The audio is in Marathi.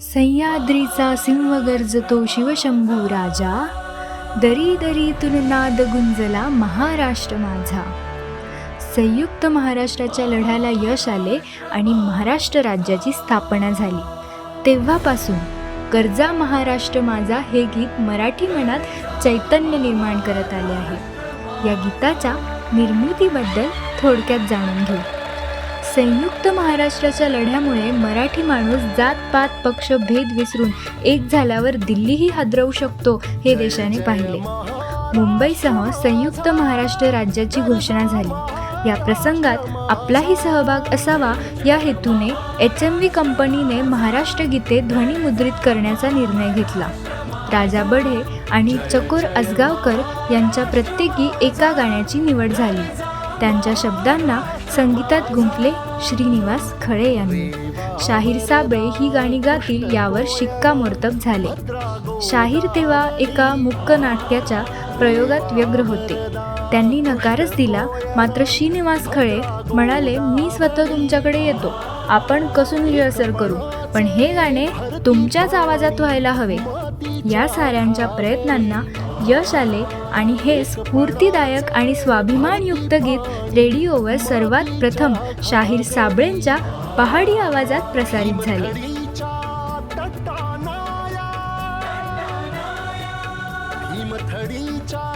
सह्याद्रीचा सिंह गर्जतो शिवशंभू राजा. दरी दरीतून नाद गुंजला महाराष्ट्र माझा. संयुक्त महाराष्ट्राच्या लढ्याला यश आले आणि महाराष्ट्र राज्याची स्थापना झाली. तेव्हापासून कर्जा महाराष्ट्र माझा हे गीत मराठी मनात चैतन्य निर्माण करत आले आहे. या गीताच्या निर्मितीबद्दल थोडक्यात जाणून घेऊ. संयुक्त महाराष्ट्राच्या लढ्यामुळे मराठी माणूस जातपात पक्ष भेद विसरून एक झाल्यावर दिल्लीही हादरवू शकतो हे देशाने पाहिले. मुंबईसह संयुक्त महाराष्ट्र राज्याची घोषणा झाली. या प्रसंगात आपलाही सहभाग असावा या हेतूने एच एम व्ही कंपनीने महाराष्ट्र गीते ध्वनिमुद्रित करण्याचा निर्णय घेतला. राजा बढे आणि चकोर आसगावकर यांच्या प्रत्येकी एका गाण्याची निवड झाली. त्यांच्या शब्दांना संगीतात गुंफले श्रीनिवास खळे यांनी. शाहीर साबळे ही गाणी गातील यावर शिक्कामोर्तब झाले. शाहीर तेव्हा एका मुक्क नाट्याच्या प्रयोगात व्यग्र होते. त्यांनी नकारच दिला मात्र श्रीनिवास खळे म्हणाले मी स्वतः तुमच्याकडे येतो. आपण कसून रिहर्सल करू. पण हे गाणे तुमच्याच आवाजात व्हायला हवे. या साऱ्यांच्या प्रयत्नांना यश आले आणि हे स्फूर्तीदायक आणि स्वाभिमानयुक्त गीत रेडिओवर सर्वात प्रथम शाहीर साबळेंच्या पहाडी आवाजात प्रसारित झाले. भीमथडीच्या